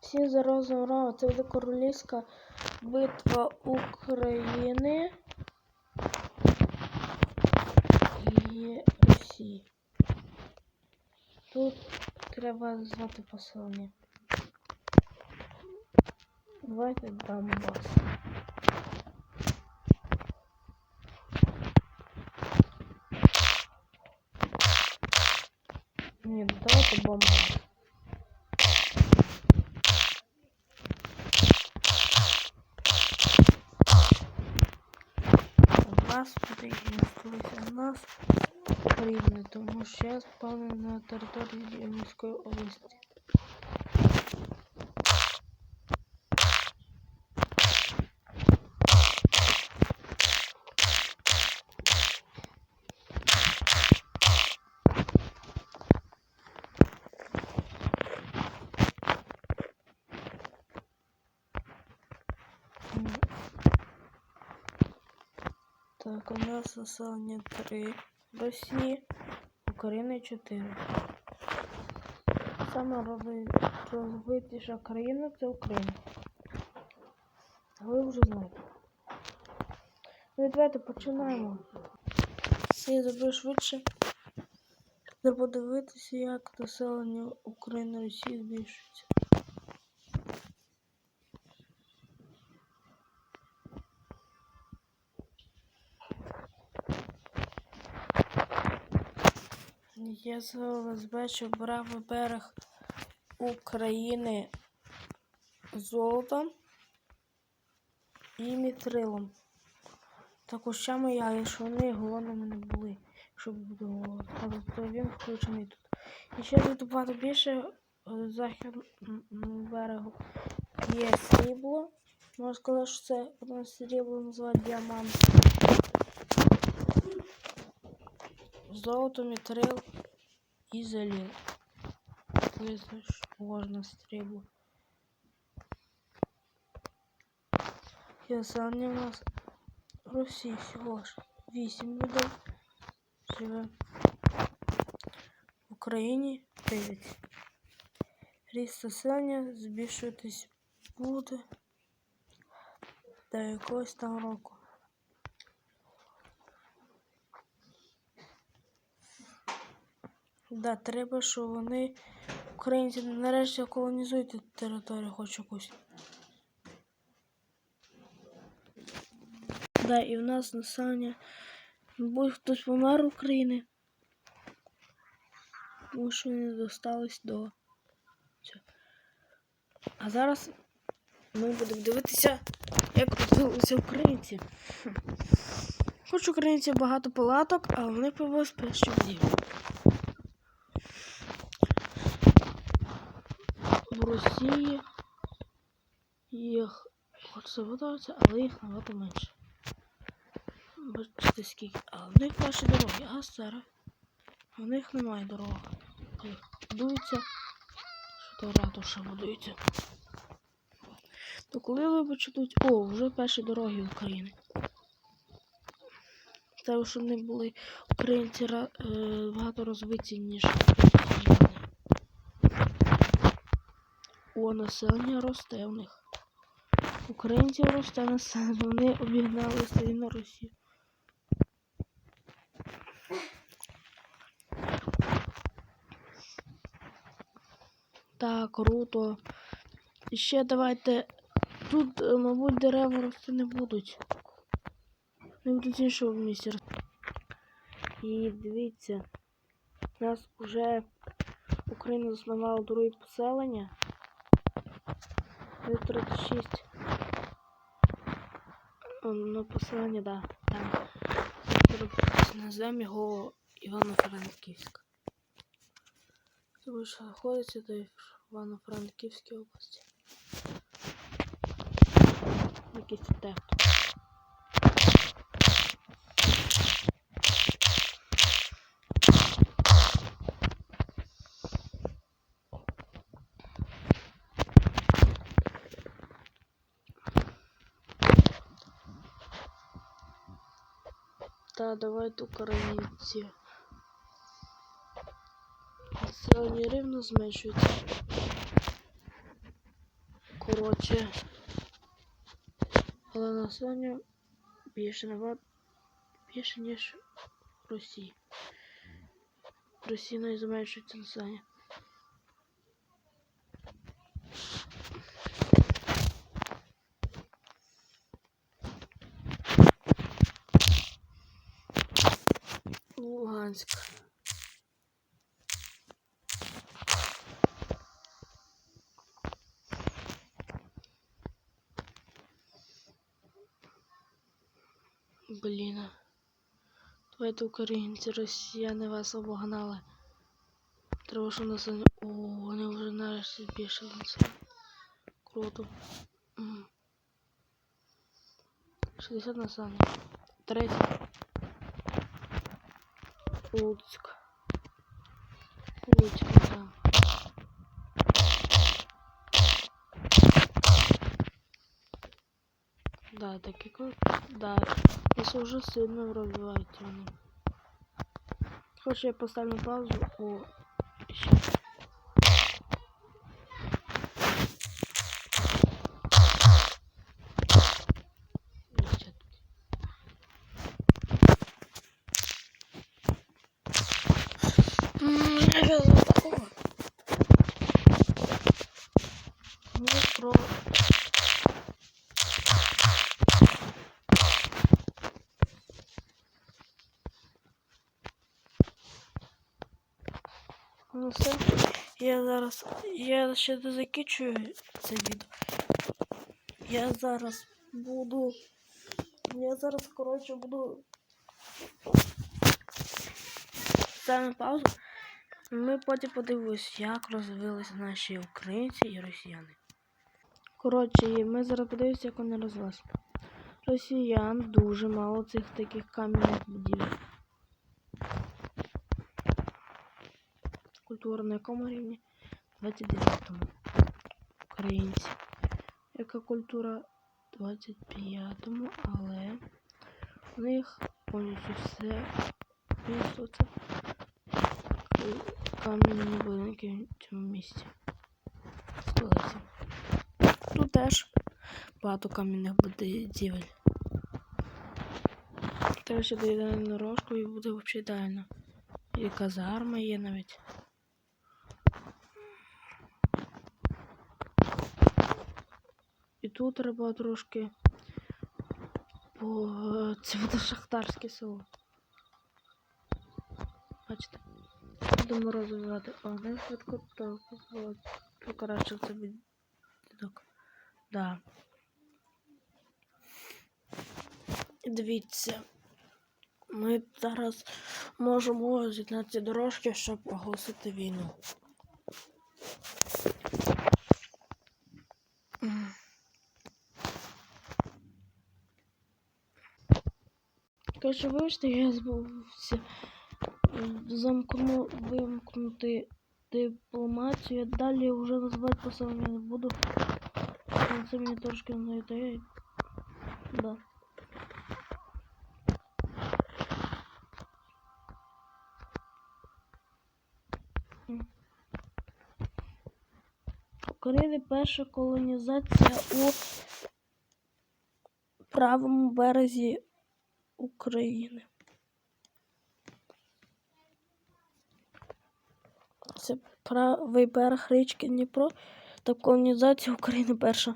Всі за розом це буде королівська битва України і Росії. Тут треба звати поселення. Давайте Донбас. Ні, давайте бомба. У нас переїздилися у нас рівне, тому що я спав на території Рівненської області. Так, у нас населення 3 Росії, України 4. Саме розвитіша країна це Україна. Ви вже знаєте. Ну давайте починаємо. Всі зроблю швидше. Треба подивитися, як населення України Росії збільшується. Я зараз бачу правий берег України золотом і мітрилом. Та кущами я, що вони голодними не були, щоб голод. Але то він включений тут. І ще тут багато більше е, західному берегу є срібло. Можна сказати, що це одне срібло називають діамант. Золото, мітрил і заліз. Це ж можна стрібло. І останнє у нас Росії всього ж 8 людей живе. В Україні 9. Ріст населення збільшуватись буде до якогось там року. Да, треба, щоб вони українці нарешті колонізують територію хоч якусь. Да, і в нас населення. Мабуть, хтось помер України. Тому що вони достались до цього. А зараз ми будемо дивитися, як розвилися українці. Хоч українців багато палаток, але вони появились перші в в Росії їх хочеться видаватися, але їх набагато менше. Бачите скільки. А в них наші дороги, а зараз в них немає дороги. Їх будуються, що то ратуша будується. То коли ви почнуть... О, вже перші дороги України. Те, що вони були українці е, багато розвиті, ніж росіяни. О, населення росте в них. Українців росте населення, вони обігнали на Росію. Так, круто. І ще давайте. Тут, е, мабуть, дерева рости не будуть. Не будуть місці. рости. І дивіться, у нас вже Україна заснувала друге поселення. 36 на поселення, да, там. Назвемо його Івано-Франківськ. Тому що знаходиться до Івано-Франківській області. Якийсь тут Та давайте українці. Населення рівно зменшується. Коротше. Але населення більше набагато більше, ніж в Росії. В Росії навіть зменшується населення. Луганськ. Блін. Давайте українці, росіяни вас обогнали. Треба, щоб нас... О, вони вже нарешті збільшили. Круто. М. 60 населення. 30. Луцьк. Луцьк, да. Да, такі круто. Да. Нас уже сильно розвиваються вони. Хочеш я поставлю на паузу? О, ще. Ще тут. М, я зараз такого. Ну, про... Ну все. Я зараз. Я ще закінчую це відео. Я зараз буду. Я зараз, коротше, буду. Ставимо паузу. Ми потім подивимось, як розвилися наші українці і росіяни. Коротше, ми зараз подивимося, як вони розвилися. Росіян дуже мало цих таких кам'яних будівель. Культура на якому рівні? 29-му. Українці. Яка культура 25-му, але у них повністю все місто це кам'яні будинки в цьому місці. Столиці. Тут теж багато кам'яних будівель. Треба доїдати на рожку і буде взагалі ідеально. І казарма є навіть. І тут треба трошки. Бо це буде шахтарське село. Бачите? Будемо розвивати. О, не швидко то покращив це відок. Да. Дивіться. Ми зараз можемо з'єднати дорожки, щоб оголосити війну. Коротше, вибачте, я збувся замкну, вимкнути дипломатію. Далі вже називати поселення не буду. Це мені трошки не йде. Да. України перша колонізація у правому березі України. Це правий берег річки Дніпро та колонізація України перша.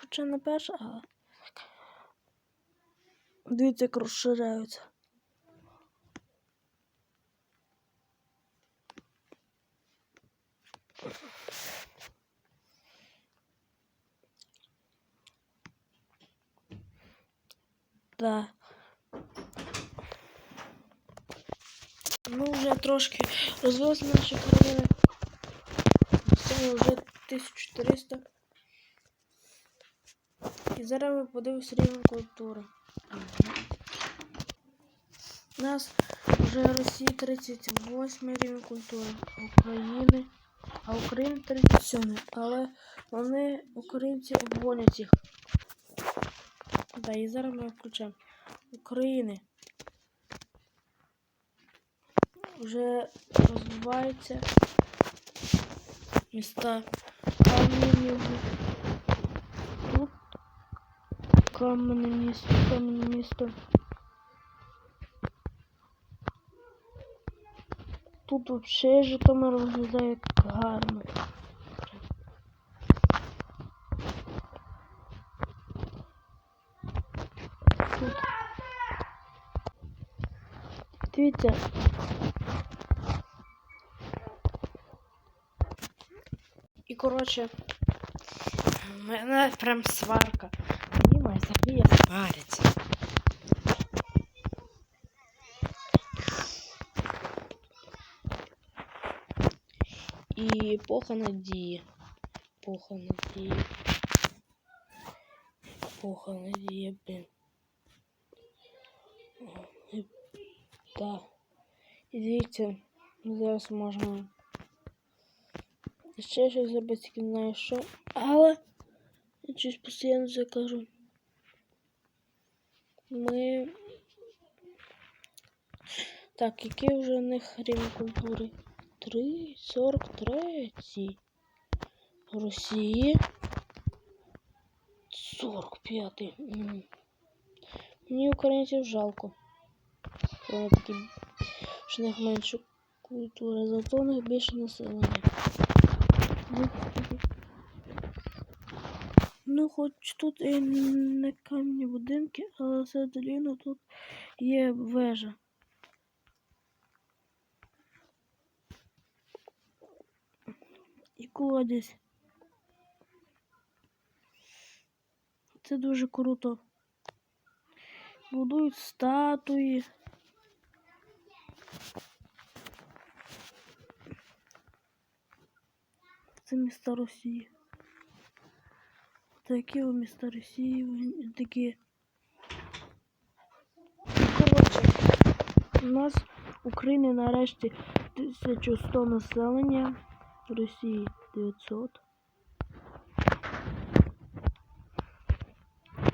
Хоча не перша, а дивіться, як розширяються. Да. Ну, вже трошки розвилися наші країни. Це вже 1400. І зараз ми подивимося рівень культури. У нас вже Росії 38 рівень культури, України, а України 37. Але вони, українці, обгонять їх. Да, і зараз ми включаємо. України. Вже розвиваються міста. кам'яні. Тут кам'яне місто, кам'яне місто. Тут вообще Житомир виглядає як гарно. Тут. Дивіться. коротше, в мене прям сварка. Мені моя Софія свариться. І епоха надії. Епоха надії. Епоха надії, блін. О, і- Да. І дивіться, ми зараз можемо Ще щось зробити, не знаю що. Але я щось постійно це кажу. Ми. Так, який вже в них рівень культури? 3, 43. Росії. 45. М. Мені українців жалко. Вони такі, що в них менше культури, зато у них більше населення. Ну, хоч тут і не кам'яні будинки, але все одно тут є вежа. І колодязь. Це дуже круто. Будують статуї. Це міста Росії. Такі у міста Росії, такі. Коротше, у нас в Україні нарешті 1100 населення, в Росії 900.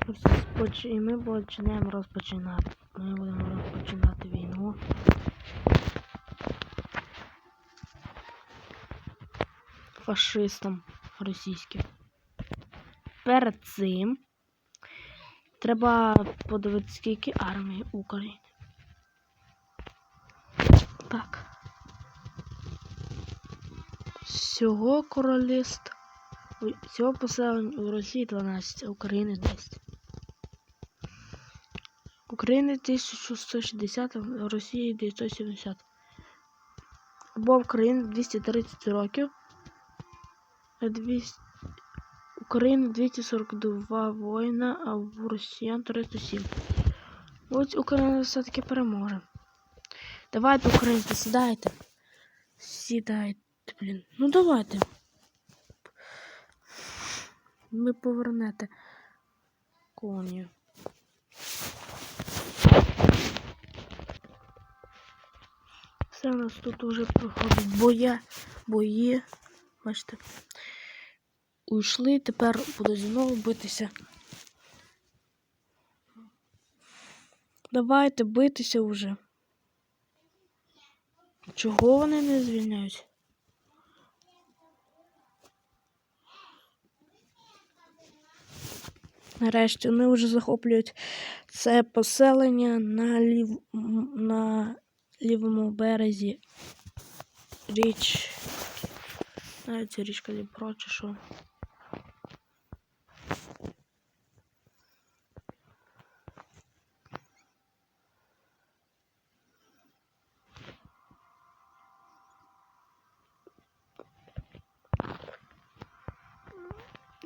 Розпоч... І ми почнемо розпочинати. Ми будемо розпочинати війну. Фашистам російським. Перед цим треба подивитися, скільки армії України. Так. Всього королівств. Всього поселень у Росії 12, а України 10. України 1160, а в Росії 970. Або в Україні 230 років. А 200... України 242 воїна, а в росіян 307. Ось Україна все-таки переможе. Давайте, українці, сідайте. Сідайте, блін. Ну давайте. Ви повернете коню. Все у нас тут уже проходить боя, бої. Бачите. Уйшли, тепер будуть знову битися. Давайте битися вже. Чого вони не звільняють? Нарешті вони вже захоплюють це поселення на, лів... на лівому березі річ. Навіть річка Дніпро чи що.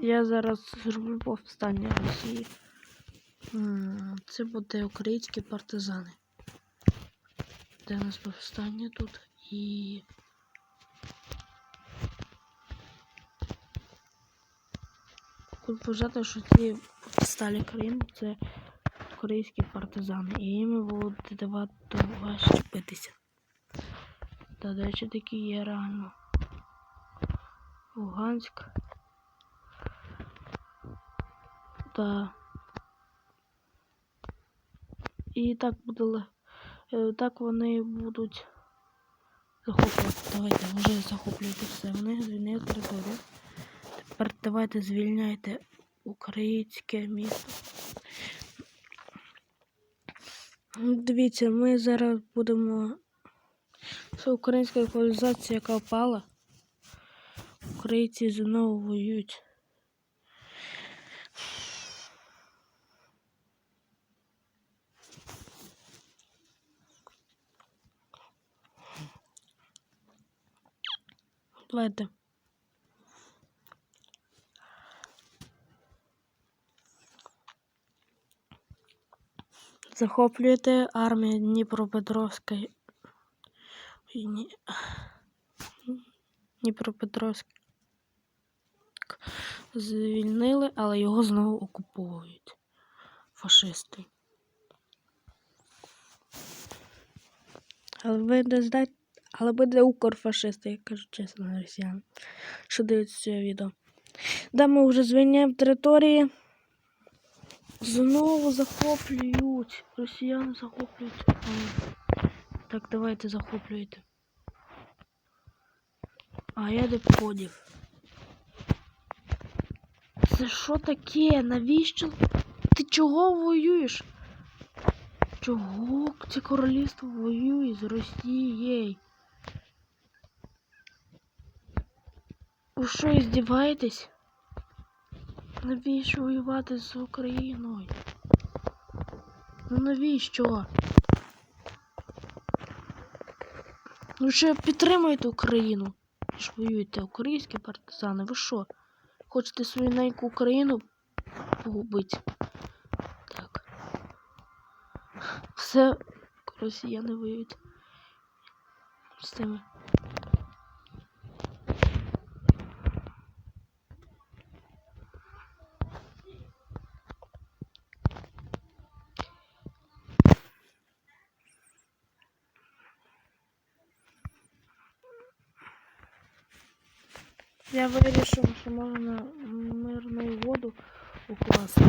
Я зараз зроблю повстання Росії. Це буде українські партизани. Де у нас повстання тут і. Тут вважати, що ці сталі країни це корейські партизани. І їм будуть давати важче битися. Та до речі, такі є реально. Луганськ. Та. І так буде. е, Так вони будуть захоплювати. Давайте вже захоплювати все. Вони звільнили територію. давайте звільняйте українське місто. Дивіться, ми зараз будемо. Це українська колонізація, яка впала. Українці знову воюють. Давайте. Захоплюєте армія Дніпропетровська. Дніпропетровськ звільнили, але його знову окуповують. Фашисти. Але ви не знаєте, але не укрфашисти, я кажу чесно, росіян, що дивиться це відео. Да, ми вже звільняємо території. Знову захоплюють. Росіяни захоплюють. Так, давайте захоплюйте. А я де подів. Це що таке? Навіщо? Ти чого воюєш? Чого це королівство воює з Росією? Ви що, здіваєтесь? Навіщо воювати з Україною? Ну навіщо? Ну що підтримуєте Україну? Ви ж воюєте українські партизани. Ви що? Хочете свою неньку Україну погубити? Так. Все росіяни воюють. З тими. Я вирішив, що можна мирну воду укласти.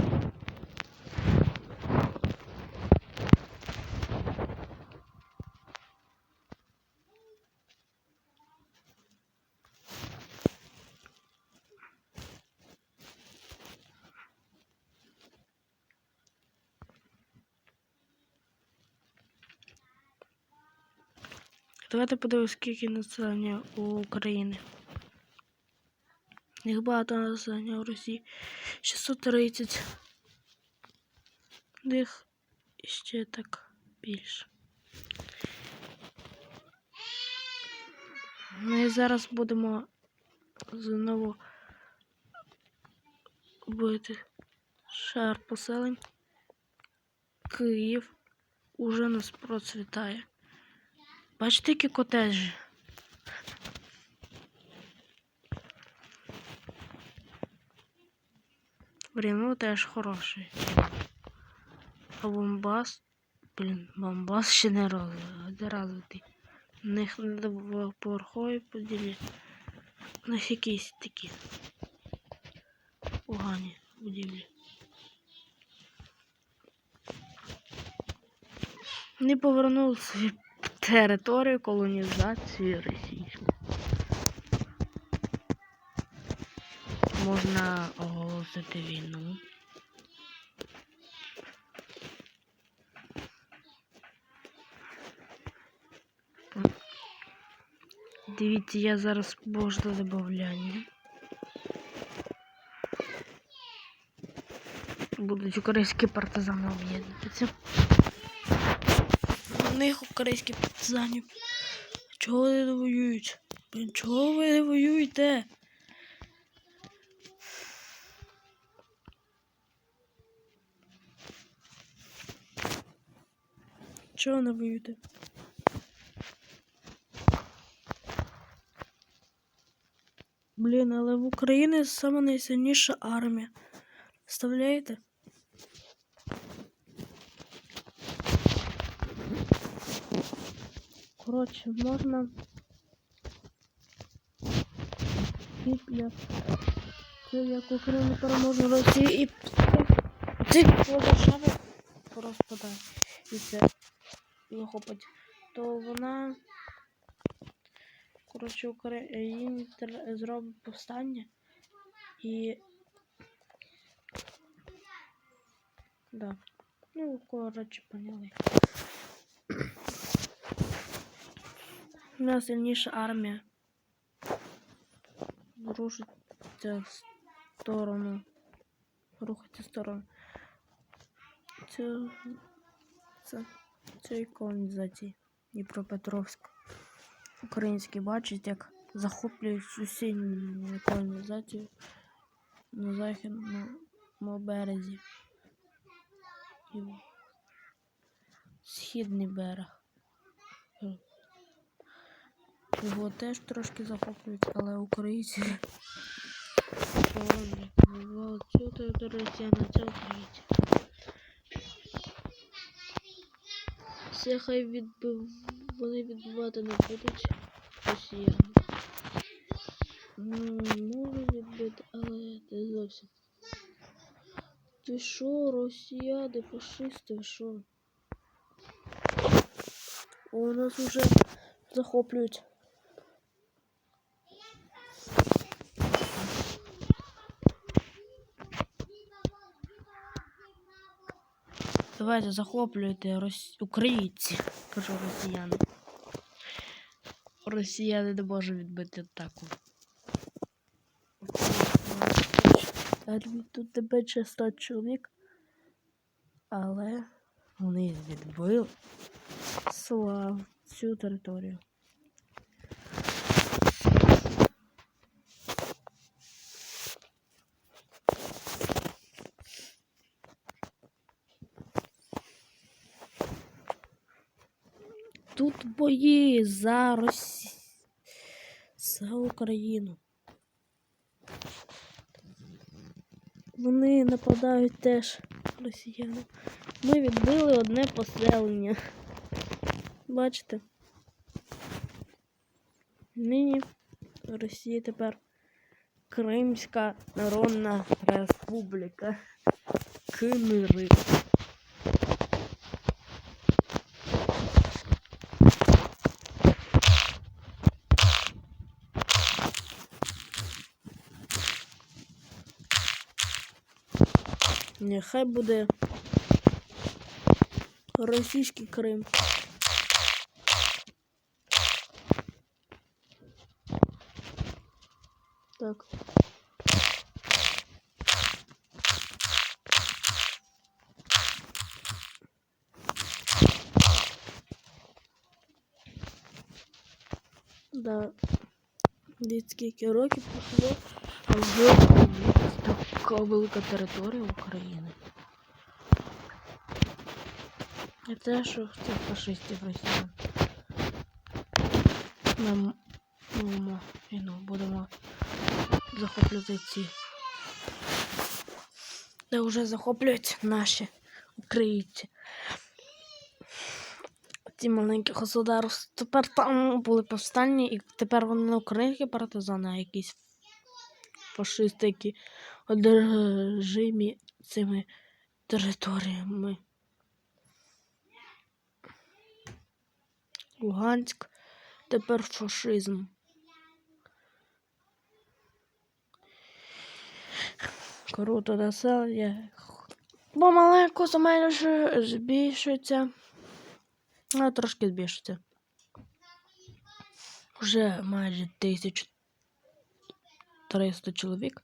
Давайте подивимось, скільки населення у України. Їх багато населення в Росії. 630. Їх ще так більше. Ми зараз будемо знову бити шар поселень. Київ уже нас процвітає. Бачите, які котежі? Блін, ну теж хороший. А бомбас. Блін, бомбас ще не роз- не розвитий. У них не поверхові поділі. У них якісь такі погані будівлі. Вони повернули свою територію колонізації російську. Можна оголосити війну. Дивіться, я зараз можна добавляння. Будуть українські партизани об'єднуватися. У них українські партизанів. Чого вони не воюють? Чого ви не воюєте? Чого не воюєте? Блін, але в Україні саме найсильніша армія. Представляєте? Коротше, можна після це як Україна переможе Росію і ці держави розпадає і це захопить, то вона коротше Україна зробить повстання І. Да. Ну, коротше, поняли. У нас сильніша армія. Рушиться в сторону. Рухаться в сторону. Це, це, це колонізації Дніпропетровськ. Українські бачать, як захоплюють сусідню колонізацію на західному березі. І східний берег. Його теж трошки захоплюють, але українці цю територію на це українці. Все хай відбив... вони відбивати не будуть росіяни. Ну, можу відбити, але не зовсім. Ти що, росіяни, фашисти, що? О, нас уже захоплюють. Давайте захоплюйте рос... українці, кажу росіяни. Росіяни не можуть відбити атаку. Тут не менше 100 чоловік, але вони відбили слав цю територію. Тут бої за Росі... за Україну. Вони нападають теж росіяни. Ми відбили одне поселення. Бачите? Нині Росія тепер Кримська Народна Республіка. Кимири. Нехай буде російський Крим. Так. Да. Скільки років пройшло, а вже така велика територія України. І те, що цих фашистів росіян. Ми будемо війну будемо захоплювати ці. Де вже захоплюють наші українці. Ці маленькі государства. Тепер там були повстання, і тепер вони не українські партизани, а якісь фашисти, які одержимі цими територіями. Луганськ, тепер фашизм. Круто населення. Помаленьку ж збільшується. Ну, трошки збільшується. Вже майже 1300 чоловік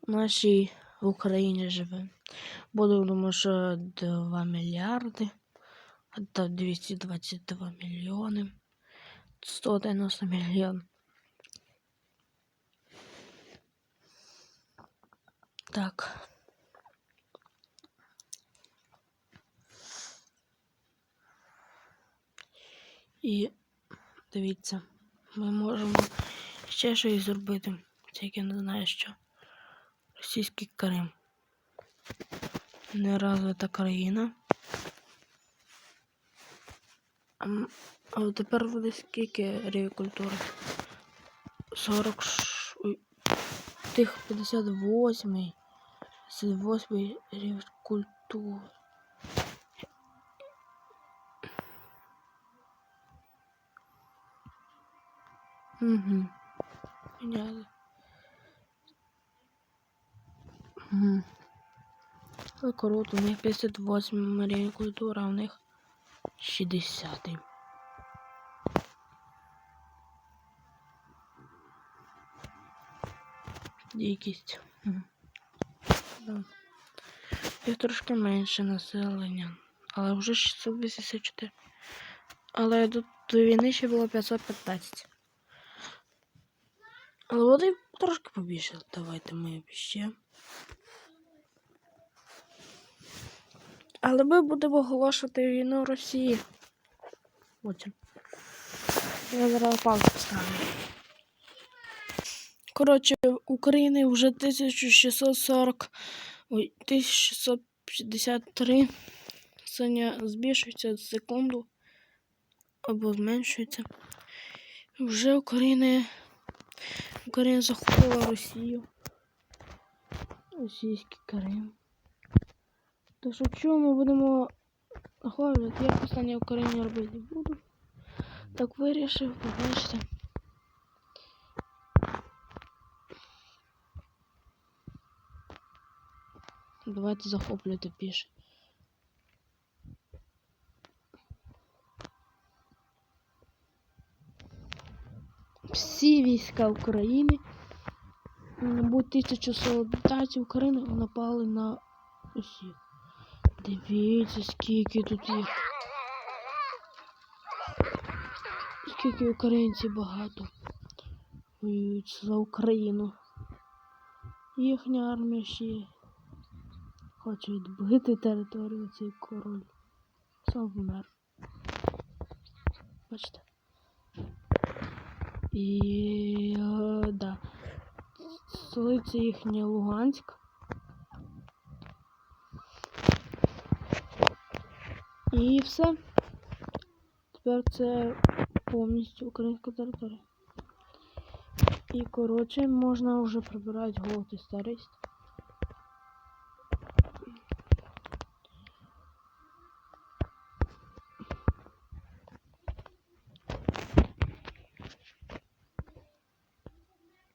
у нашій в Україні живе. Буду, думаю, що 2 мільярди. Та 222 мільйони. 190 мільйон. Так. І дивіться, ми можемо ще щось зробити. Тільки не знаю що. Російський Крим. Неразвита країна. А, тепер буде скільки рівень культури? 40 ш... ой, тих 58 58 рівень культури. Угу. Понятно. Але круто, у них 58 рівень культури, а у них 60. Дикість. Да. Трошки менше населення, але вже 684. Але до, до війни ще було 515. Але вони трошки побільше. Давайте ми ще. Але ми будемо оголошувати війну Росії. Потім. Я зараз паузу поставлю. Коротше, в Україні вже 1640, ой, 1653 Саня збільшується за секунду або зменшується. Вже Україна, Україна захопила Росію. Російський Крим. Так що чого ми будемо охоплювати? Я останнє Україні робити не буду. Так вирішив, побачите. Давайте захоплювати піше. Всі війська України, мабуть, тисячу солдатів України напали на Росію. Дивіться, скільки тут їх. Скільки українців багато воюють за Україну. Їхня армія ще хоче відбити територію цей король. Сам вмер. Бачите? І е, да. Столиця їхня Луганськ. І все. Тепер це повністю українська територія. І коротше можна вже прибирати голод і старість.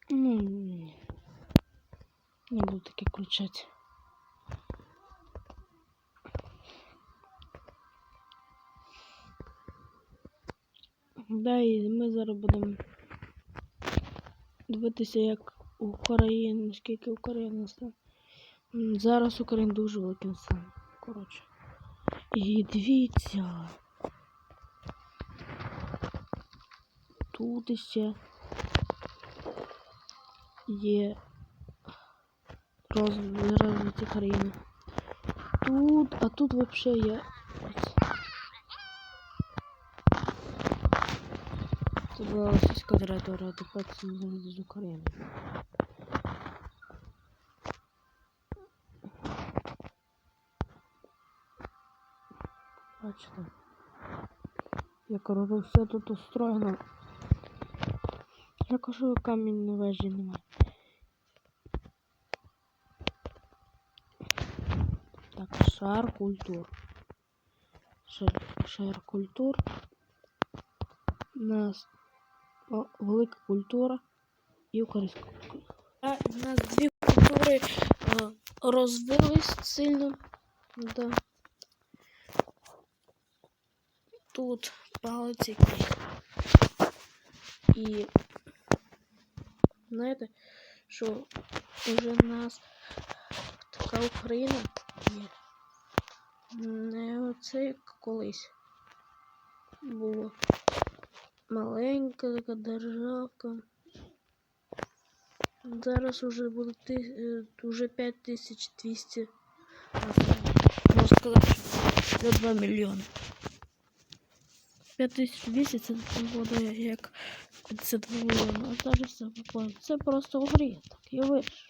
Ну. Не буду таке включати. Да, і ми зараз будемо дивитися, як Україна, наскільки Україна стане. Зараз Україна дуже великим стане. Коротше. І дивіться. Тут ще є роз- розвиті країни. Тут, а тут взагалі є. Російська територія, а тепер це з України. Бачите? Як круто все тут устроєно. Я кажу, камінь вежі немає. Так, шар культур. Шар, шар культур. У нас велика культура і українська культура. А, у нас дві культури е, розвились сильно. Да. Тут палець. І знаєте, що вже в нас така Україна є. Не оце як колись було. Маленька така державка. Зараз уже буде е, уже 5200 населення. Можна сказати, що до 2 мільйони. 5200 це буде як 52 мільйони. А зараз це буквально. Це просто у грі. Так, я вирішив.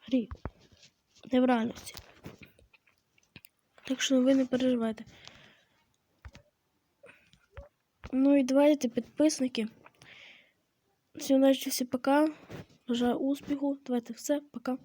В грі. Не в реальності. Так що ви не переживайте. Ну і давайте підписники. Всім удачі, всім пока. Бажаю успіху. Давайте все, пока.